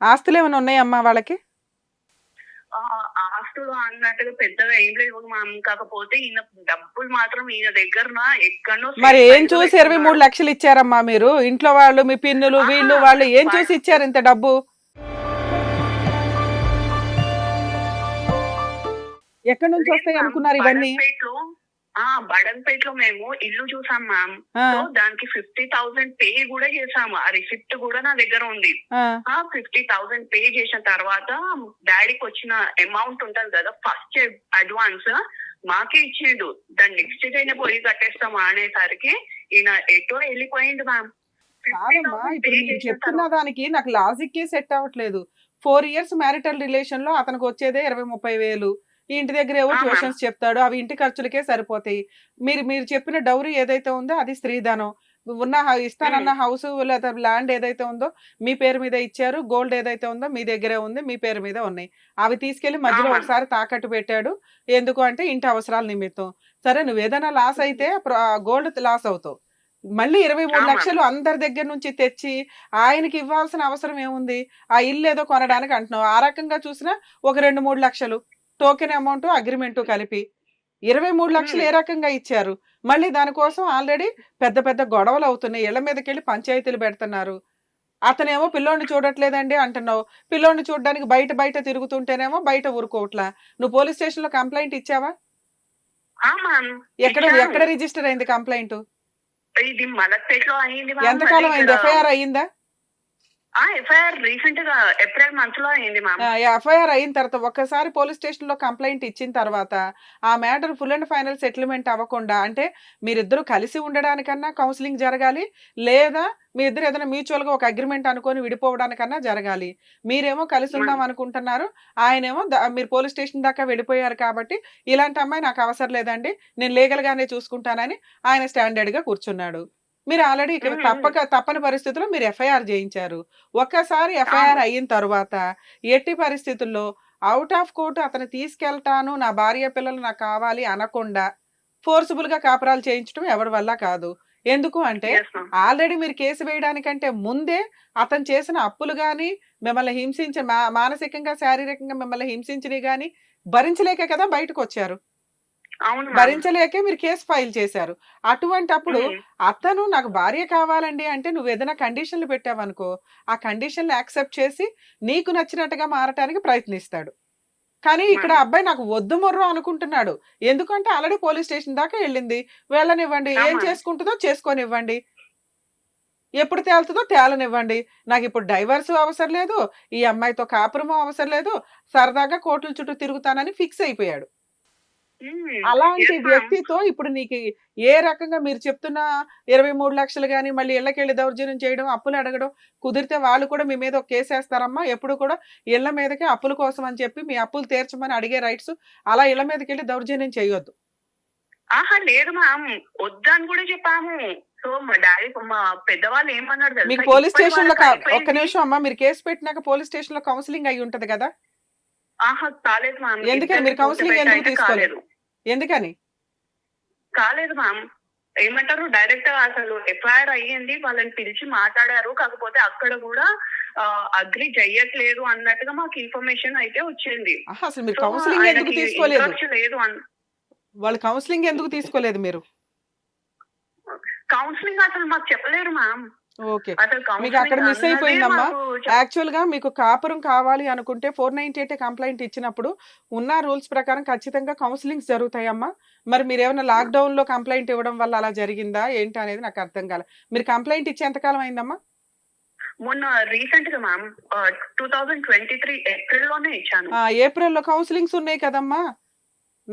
ఆస్తులు ఏమైనా ఉన్నాయమ్మా వాళ్ళకి? ఆస్తులు అన్నట్టుగా పెద్దగా ఏం మ్యామ్ కాకపోతే ఈయన డబ్బులు మాత్రం ఈయన దగ్గర ఎక్కడో మరి ఏం చూసి ఇరవై మూడు. లక్షలు ఇచ్చారమ్మా మీరు? ఇంట్లో వాళ్ళు మీ పిన్నులు వీళ్ళు వాళ్ళు ఏం చూసి ఇచ్చారు ఇంత డబ్బు? ఎక్కడి నుంచి వస్తాయి లేదు అనుకున్నారు ఇవన్నీ? ఆ బడన్పేటలో మేము ఇల్లు చూసాం మ్యామ్. సో దానికి ఫిఫ్టీ థౌసండ్ పే కూడా చేసాము. ఆ రిసిప్ట్ కూడా నా దగ్గర ఉంది. ఆ, ఫిఫ్టీ థౌసండ్ పే చేసిన తర్వాత డాడీకి వచ్చిన అమౌంట్ ఉంటది కదా ఫస్ట్ అడ్వాన్స్ మాకే ఇచ్చిండు. దాన్ని నెక్స్ట్ డేనే పోయి కట్టేస్తాం అనేసరికి ఈయన ఎటో వెళ్ళిపోయింది మ్యామ్. కాదమ్మా ఇప్పుడు మీరు చెప్తున్న దానికి నాకు లాజిక్ సెట్ అవ్వట్లేదు. ఫోర్ ఇయర్స్ మ్యారిటల్ రిలేషన్లో అతనికి వచ్చేదే ఇరవై ముప్పై వేలు. ఈ ఇంటి దగ్గర ఏవో. ట్యూషన్స్ చెప్తాడు అవి ఇంటి ఖర్చులకే సరిపోతాయి. మీరు మీరు చెప్పిన డౌరీ ఏదైతే ఉందో అది స్త్రీధనం. ఉన్న ఇస్తానన్న హౌస్ లేదా ల్యాండ్ ఏదైతే ఉందో మీ పేరు మీద ఇచ్చారు గోల్డ్ ఏదైతే ఉందో మీ దగ్గరే ఉంది మీ పేరు మీద ఉన్నాయి. అవి తీసుకెళ్ళి మధ్యలో. ఒకసారి తాకట్టు పెట్టాడు. ఎందుకు అంటే ఇంటి అవసరాల నిమిత్తం. సరే నువ్వు ఏదైనా లాస్ అయితే గోల్డ్ లాస్ అవుతావు. మళ్ళీ ఇరవై మూడు. లక్షలు అందరి దగ్గర నుంచి తెచ్చి ఆయనకి ఇవ్వాల్సిన అవసరం ఏముంది? ఆ ఇల్లు ఏదో కొనడానికి అంటున్నావు. ఆ రకంగా చూసినా ఒక రెండు మూడు లక్షలు. టోకెన్ అమౌంట్ అగ్రిమెంట్ కలిపి ఇరవై మూడు లక్షలు ఏ రకంగా ఇచ్చారు? మళ్ళీ దానికోసం ఆల్రెడీ పెద్ద పెద్ద గొడవలు అవుతున్నాయి. ఇళ్ళ మీదకి వెళ్ళి పంచాయతీలు పెడుతున్నారు. అతనేమో పిల్లోడిని చూడట్లేదండి అంటున్నావు. పిల్లోడిని చూడడానికి బయట బయట తిరుగుతుంటేనేమో బయట ఊరుకోవట్లా. నువ్వు పోలీస్ స్టేషన్లో కంప్లైంట్ ఇచ్చావా? ఎక్కడ. ఎక్కడ రిజిస్టర్ అయింది కంప్లైంట్? అయింది. ఎంతకాలం అయింది? ఎఫ్ఐఆర్ అయ్యిందా? ఆ ఎఫ్ఐఆర్ రీసెంట్గా ఏప్రిల్ మంత్లో అయింది మ్యామ్. ఎఫ్ఐఆర్ అయిన తర్వాత ఒక్కసారి పోలీస్ స్టేషన్లో కంప్లైంట్ ఇచ్చిన తర్వాత ఆ matter full and final settlement అవ్వకుండా అంటే మీరిద్దరు కలిసి ఉండడానికన్నా కౌన్సిలింగ్ జరగాలి లేదా మీ ఇద్దరు ఏదైనా మ్యూచువల్గా ఒక అగ్రిమెంట్ అనుకొని విడిపోవడానికన్నా జరగాలి. మీరేమో కలిసి ఉందాం అనుకుంటున్నారు ఆయనేమో మీరు పోలీస్ స్టేషన్ దాకా వెళ్ళిపోయారు కాబట్టి ఇలాంటి అమ్మాయి నాకు అవసరం లేదండి నేను లీగల్ గానే చూసుకుంటానని ఆయన స్టాండర్డ్గా కూర్చున్నాడు. మీరు ఆల్రెడీ ఇక్కడ. తప్పక తప్పని పరిస్థితుల్లో మీరు ఎఫ్ఐఆర్ చేయించారు ఒక్కసారి ఎఫ్ఐఆర్ అయిన తర్వాత ఎట్టి పరిస్థితుల్లో అవుట్ ఆఫ్ కోర్టు అతను తీసుకెళ్తాను నా భార్య పిల్లలు నాకు కావాలి అనకుండా ఫోర్సిబుల్గా కాపురాలు చేయించడం ఎవరి వల్ల కాదు ఎందుకు అంటే. ఆల్రెడీ మీరు కేసు వేయడానికంటే ముందే అతను చేసిన అప్పులు గాని మిమ్మల్ని హింసించ మా- మానసికంగా శారీరకంగా మిమ్మల్ని హింసించినవి గాని భరించలేకే కదా బయటకు వచ్చారు. భరించలేకే మీరు కేసు ఫైల్ చేశారు. అటువంటి అప్పుడు. అతను నాకు భార్య కావాలండి అంటే నువ్వు ఏదైనా కండిషన్లు పెట్టావనుకో ఆ కండిషన్లు యాక్సెప్ట్ చేసి నీకు నచ్చినట్టుగా మారటానికి ప్రయత్నిస్తాడు. కానీ ఇక్కడ. అబ్బాయి నాకు వద్దు మొర్రో అనుకుంటున్నాడు. ఎందుకంటే ఆల్రెడీ పోలీస్ స్టేషన్ దాకా వెళ్ళింది. వెళ్ళనివ్వండి. ఏం. చేసుకుంటుందో చేసుకొనివ్వండి. ఎప్పుడు తేలుతుందో తేలనివ్వండి. నాకు ఇప్పుడు డైవర్స్ అవసరం లేదు. ఈ అమ్మాయితో కాపురము అవసరం లేదు. సరదాగా కోర్టుల చుట్టూ తిరుగుతానని ఫిక్స్ అయిపోయాడు. అలాంటి. వ్యక్తితో ఇప్పుడు నీకు ఏ రకంగా మీరు చెప్తున్న ఇరవై మూడు లక్షలు కానీ మళ్ళీ ఇళ్ళకెళ్ళి దౌర్జన్యం చేయడం అప్పులు అడగడం కుదిరితే వాళ్ళు కూడా మీ మీద ఒక కేసు వేస్తారమ్మా. ఎప్పుడు కూడా ఇళ్ళ మీదకి అప్పుల కోసం అని చెప్పి మీ అప్పులు తీర్చమని అడిగే రైట్స్ అలా ఇళ్ళ మీదకి వెళ్ళి దౌర్జన్యం చేయొద్దు. ఆహా లేదు మ్యామ్ వద్దని కూడా చెప్పాము. సో మా డాడీ మా పెద్దవాళ్ళు ఏమన్నారు? మీకు పోలీస్ స్టేషన్లో. ఒక్క నిమిషం అమ్మా. మీరు కేసు పెట్టినాక పోలీస్ స్టేషన్లో కౌన్సిలింగ్ అయి ఉంటది కదా? ఆహా కాలేదు మ్యామ్ ఎందుకని? మీరు కూర్చోబెట్టి ఎందుకు తీసుకోలేదు? కాలేదు. ఎందుకని? కాలేదు మ్యామ్ ఏమంటారు? డైరెక్ట్ అసలు ఎఫ్ఐఆర్ అయ్యింది వాళ్ళని పిలిచి మాట్లాడారు. కాకపోతే అక్కడ కూడా అగ్రి చెయ్యట్లేదు అన్నట్టుగా మాకు ఇన్ఫర్మేషన్ అయితే వచ్చింది. అసలు మీరు కౌన్సిలింగ్ ఎందుకు తీసుకోలేదు? లేదు వాళ్ళు కౌన్సిలింగ్ ఎందుకు తీసుకోలేదు మీరు? కౌన్సిలింగ్ అసలు మాకు చెప్పలేరు మ్యామ్ ఓకే. మీకు అక్కడ మిస్ అయిపోయిందమ్మా. యాక్చువల్గా మీకు కాపురం కావాలి అనుకుంటే ఫోర్ నైన్టీ ఎయిట్ కంప్లైంట్ ఇచ్చినప్పుడు ఉన్న రూల్స్ ప్రకారం ఖచ్చితంగా కౌన్సిలింగ్స్ జరుగుతాయమ్మా. మరి మీరు ఏమైనా లాక్డౌన్లో కంప్లైంట్ ఇవ్వడం వల్ల అలా జరిగిందా? ఏంటి అనేది నాకు అర్థం కాలే మీరు కంప్లైంట్ ఇచ్చి ఎంతకాలం అయిందమ్మా? మొన్న రీసెంట్గా ma'am two thousand twenty three ఏప్రిల్లోనే ఇచ్చాను. ఆ, ఏప్రిల్లో కౌన్సిలింగ్స్ ఉన్నాయి కదమ్మా.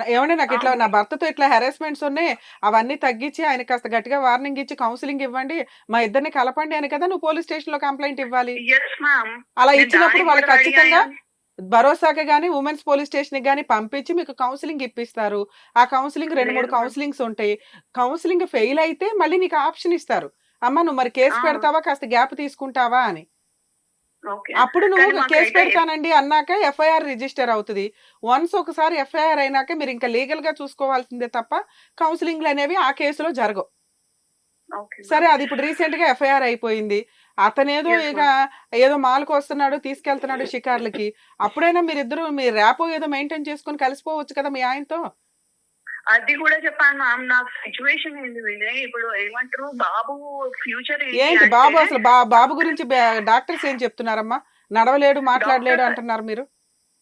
ఏమండి నాకు ఇట్లా. నా భర్తతో ఇట్లా హెరాస్మెంట్స్ ఉన్నాయి అవన్నీ తగ్గించి ఆయన కాస్త గట్టిగా వార్నింగ్ ఇచ్చి కౌన్సిలింగ్ ఇవ్వండి మా ఇద్దరిని కలపండి అని కదా నువ్వు పోలీస్ స్టేషన్లో కంప్లైంట్ ఇవ్వాలి అలా ఇచ్చినప్పుడు వాళ్ళు ఖచ్చితంగా భరోసాకి కానీ ఉమెన్స్ పోలీస్ స్టేషన్ గానీ పంపించి మీకు కౌన్సిలింగ్ ఇప్పిస్తారు. ఆ కౌన్సిలింగ్ రెండు మూడు. కౌన్సిలింగ్స్ ఉంటాయి. కౌన్సిలింగ్ ఫెయిల్ అయితే మళ్ళీ నీకు ఆప్షన్ ఇస్తారు. అమ్మ నువ్వు మరి కేసు. పెడతావా? కాస్త గ్యాప్ తీసుకుంటావా? అని. అప్పుడు నువ్వు కేసు పెడతానండి అన్నాక ఎఫ్ఐఆర్ రిజిస్టర్ అవుతుంది. వన్స్ ఒకసారి ఎఫ్ఐఆర్ అయినాక మీరు ఇంకా లీగల్గా చూసుకోవాల్సిందే తప్ప కౌన్సిలింగ్లు అనేవి ఆ కేసులో జరగవు. సరే అది ఇప్పుడు రీసెంట్గా ఎఫ్ఐఆర్ అయిపోయింది. అతనేదో ఇక ఏదో మాలకు వస్తున్నాడు తీసుకెళ్తున్నాడు షికార్లకి. అప్పుడైనా మీరిద్దరు మీ ర్యాపో ఏదో మెయింటైన్ చేసుకొని కలిసిపోవచ్చు కదా మీ ఆయనతో? అది కూడా చెప్పాను మ్యామ్ నా సిచ్యువేషన్ ఏంది వినయ్ ఇప్పుడు ఏమంటారు? బాబు ఫ్యూచర్ ఏంటి బాబు అసలు బాబు గురించి డాక్టర్స్ ఏం చెప్తున్నారమ్మా? నడవలేడు మాట్లాడలేడు అంటున్నారు మీరు.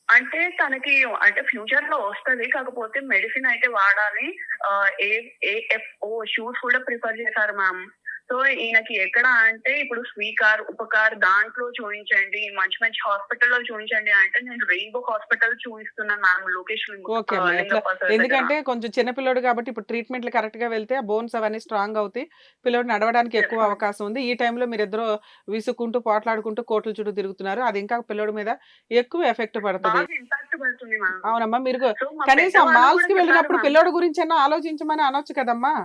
అంటే తనకి అంటే ఫ్యూచర్లో వస్తది కాకపోతే మెడిసిన్ అయితే వాడాలి. ఏ ఏఎఫ్ఓ షూస్ కూడా ప్రిఫర్ చేశారు మ్యామ్ సో ఈయనకి ఎక్కడ అంటే ఇప్పుడు స్వీకార్ ఉపకార్ దాంట్లో చూపించండి మంచి మంచి హాస్పిటల్లో చూపించండి అంటే నేను రెయిన్బో హాస్పిటల్ చూపిస్తున్నాను మ్యామ్ లొకేషన్ ఎందుకంటే కొంచెం చిన్నపిల్లోడు కాబట్టి ఇప్పుడు ట్రీట్మెంట్లు కరెక్ట్గా వెళ్తే బోన్స్ అవన్నీ స్ట్రాంగ్ అవుతాయి. పిల్లోడు నడవడానికి ఎక్కువ. అవకాశం ఉంది. ఈ టైంలో మీరు ఇద్దరు విసుక్కుంటూ పోట్లాడుకుంటూ కోట్ల చుట్టూ తిరుగుతున్నారు. అది ఇంకా పిల్లోడి మీద ఎక్కువ ఎఫెక్ట్ పడుతుంది. అవునమ్మా మీరు కనీసం మాల్స్కి వెళ్ళినప్పుడు పిల్లోడి గురించి ఆలోచించమని అనొచ్చు కదమ్మా.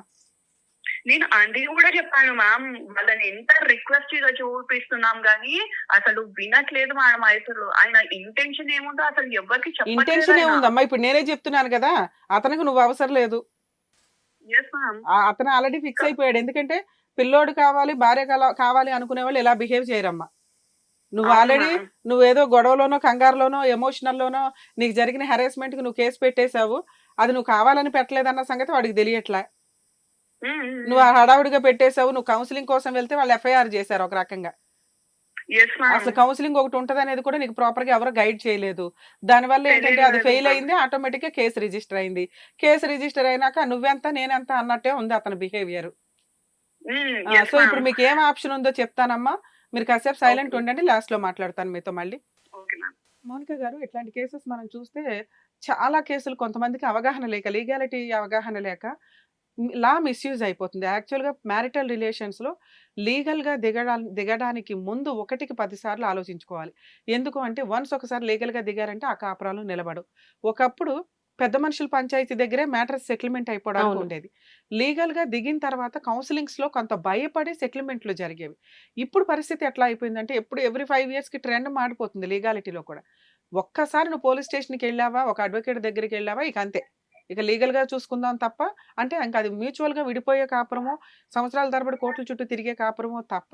నేను అది కూడా చెప్పాను మ్యామ్ వాళ్ళని ఎంత రిక్వెస్ట్గా చూపిస్తున్నాం గానీ అసలు వినట్లేదు మేడం అసలు. ఆయన ఇంటెన్షన్ ఏముందో అసలు ఎవరికి ఇంటెన్షన్ ఏముందమ్మా? ఇప్పుడు నేనే చెప్తున్నాను కదా అతనికి నువ్వు అవసరం లేదు. అతను ఆల్రెడీ ఫిక్స్ అయిపోయాడు. ఎందుకంటే పిల్లోడు కావాలి భార్య కావాలి అనుకునే వాళ్ళు ఇలా బిహేవ్ చేయరమ్మా. నువ్వు ఆల్రెడీ నువ్వేదో గొడవలోనో కంగారులోనో ఎమోషనల్లోనో నీకు జరిగిన హెరాస్మెంట్కి నువ్వు కేసు పెట్టేశావు. అది నువ్వు కావాలని పెట్టలేదన్న సంగతి వాడికి తెలియట్లే. నువ్వు ఆ హడావుడిగా పెట్టేశావు నువ్వు కౌన్సిలింగ్ కోసం వెళ్తే వాళ్ళు ఎఫ్ఐఆర్ చేశారు ఒక రకంగా. అసలు కౌన్సిలింగ్ ఒకటి ఉంటది అనేది కూడా నీకు ప్రాపర్గా ఎవరు గైడ్ చేయలేదు. దానివల్ల ఏంటంటే అది ఫెయిల్. అయింది ఆటోమేటిక్గా కేసు రిజిస్టర్ అయింది. కేసు రిజిస్టర్ అయినాక నువ్వెంత నేనెంత అన్నట్టే ఉంది అతని బిహేవియర్ సో ఇప్పుడు మీకు ఏం ఆప్షన్ ఉందో చెప్తానమ్మా. మీరు కాసేపు సైలెంట్. ఉండండి లాస్ట్లో మాట్లాడతాను మీతో మళ్ళీ. మౌనిక గారు ఇట్లాంటి కేసెస్ మనం చూస్తే చాలా కేసులు కొంతమందికి అవగాహన లేక లీగాలిటీ అవగాహన లేక లా మిస్యూజ్ అయిపోతుంది. యాక్చువల్గా మ్యారిటల్ రిలేషన్స్లో లీగల్గా దిగడా దిగడానికి ముందు ఒకటికి పదిసార్లు ఆలోచించుకోవాలి. ఎందుకు అంటే వన్స్ ఒకసారి లీగల్గా దిగారంటే ఆ కాపురాలు నిలబడు ఒకప్పుడు పెద్ద మనుషుల పంచాయతీ దగ్గరే మ్యాటర్ సెటిల్మెంట్ అయిపోవడానికి. ఉండేది. లీగల్గా దిగిన తర్వాత కౌన్సిలింగ్స్లో కొంత భయపడి సెటిల్మెంట్లు జరిగేవి. ఇప్పుడు పరిస్థితి ఎట్లా అయిపోయిందంటే ఎప్పుడు ఎవ్రీ ఫైవ్ ఇయర్స్కి ట్రెండ్ మారిపోతుంది లీగాలిటీలో కూడా. ఒక్కసారి నువ్వు పోలీస్ స్టేషన్కి వెళ్ళావా? ఒక అడ్వకేట్ దగ్గరికి వెళ్ళావా? ఇక అంతే. ఇక లీగల్గా చూసుకుందాం తప్ప అంటే ఇంకా అది మ్యూచువల్గా విడిపోయే కాపురమో సంవత్సరాల తరబడి కోట్ల చుట్టూ తిరిగే కాపురమో తప్ప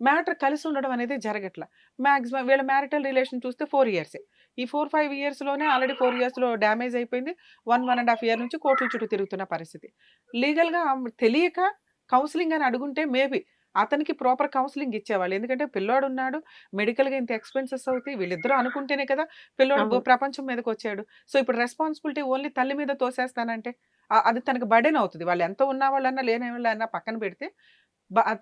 మ్యాటర్ కలిసి ఉండడం అనేది జరగట్ల. మ్యాక్సిమం వీళ్ళ మ్యారిటల్ రిలేషన్ చూస్తే ఫోర్ ఇయర్సే. ఈ ఫోర్ ఫైవ్ ఇయర్స్లోనే ఆల్రెడీ ఫోర్ ఇయర్స్లో డ్యామేజ్ అయిపోయింది. One one and half year నుంచి కోట్ల చుట్టూ తిరుగుతున్న పరిస్థితి. లీగల్గా తెలియక కౌన్సిలింగ్ అని అడుగుంటే మేబీ అతనికి ప్రాపర్ కౌన్సిలింగ్ ఇచ్చేవాళ్ళు. ఎందుకంటే పిల్లోడు ఉన్నాడు మెడికల్గా ఇంత ఎక్స్పెన్సెస్ అవుతాయి వీళ్ళిద్దరూ అనుకుంటేనే కదా పిల్లోడు. ప్రపంచం మీదకి వచ్చాడు సో ఇప్పుడు రెస్పాన్సిబిలిటీ ఓన్లీ తల్లి మీద తోసేస్తానంటే అది తనకు బర్డెన్ అవుతుంది. వాళ్ళు ఎంత ఉన్న వాళ్ళన్నా లేని వాళ్ళన్నా పక్కన పెడితే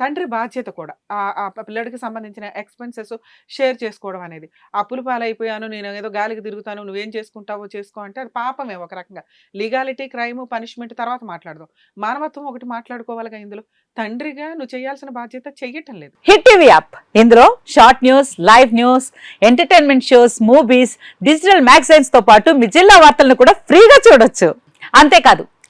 తండ్రి బాధ్యత కూడా. ఆ పిల్లడికి సంబంధించిన ఎక్స్పెన్సెస్ షేర్ చేసుకోవడం అనేది. అప్పులు పాలైపోయాను నేను ఏదో గాలికి తిరుగుతాను నువ్వేం చేసుకుంటావో చేసుకో అంటే అది పాపమే ఒక రకంగా. లీగాలిటీ క్రైమ్ పనిష్మెంట్ తర్వాత మాట్లాడదాం. మానవత్వం ఒకటి మాట్లాడుకోవాలిగా ఇందులో. తండ్రిగా నువ్వు చేయాల్సిన బాధ్యత చెయ్యటం లేదు. Hit TV app. ఇందులో short news live news entertainment shows movies digital మ్యాగజైన్స్తో పాటు మీ జిల్లా వార్తలను కూడా ఫ్రీగా చూడొచ్చు. అంతేకాదు